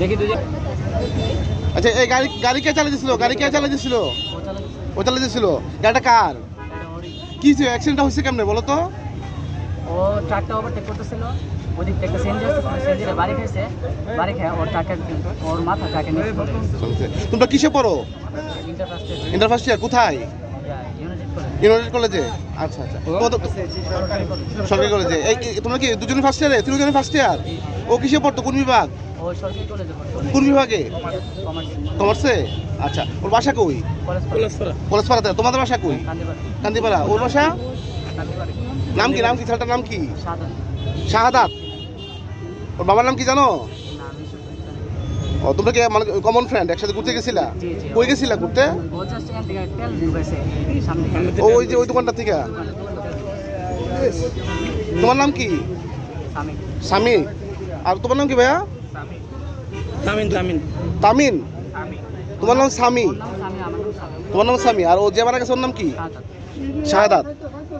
দেখি আচ্ছা এই গাড়ি গাড়ি কে চালিয়ে দিছিল? গাড়ি কে চালিয়ে দিছিল? ও চালিয়ে দিছিল। গাড়িটা কার? কি হয়েছে অ্যাক্সিডেন্টটা হয়েছে কেমনে বলো তো? ও ট্রাকটা ওভারটেক করতেছিল। ওদিক থেকে একটা সিএনজি বাড়ি খেয়েছে। বাড়ি খেয়ে ওর ট্রাকের ওর মাথা ট্রাকে নিয়ে তোমরা কিসে পড়ো? ইন্টার ফার্স্ট ইয়ার কোথায়? ইউনাইটেড কলেজে? আচ্ছা আচ্ছা। সরকারি কলেজে। এই তোমরা কি দুজনে ফার্স্ট ইয়ারে তিনজনে ফার্স্ট ইয়ার ও কিসে পড়তো? কোন বিভাগ? কোন বিভাগে? কমার্সে। আচ্ছা ওর বাসা কই? কলেজ কলেজ কলেজপাড়াতে তোমাদের বাসা কই? কান্দিপাড়া। ওর বাসা? নাম কি? নাম কি? ছেলেটার নাম কি? শাহাদাত। ওর বাবার নাম কি জানো? ও তোমরা কি মানে কমন ফ্রেন্ড একসাথে ঘুরতে গেছিলা? জি, জি। কই গেছিলা ঘুরতে? ও জাস্ট এখান থেকে তেল ঢুকাইছে সামনে ও ওই যে ওই দোকানটা থেকে? তোমার নাম কি? স্বামী। আর তোমার নাম কি ভাইয়া? তামিন তামিন। তামিন। তোমার নাম স্বামী। তোমার নাম স্বামী। আর ও যে মারা গেছে ওর নাম কি? শাহাদাত।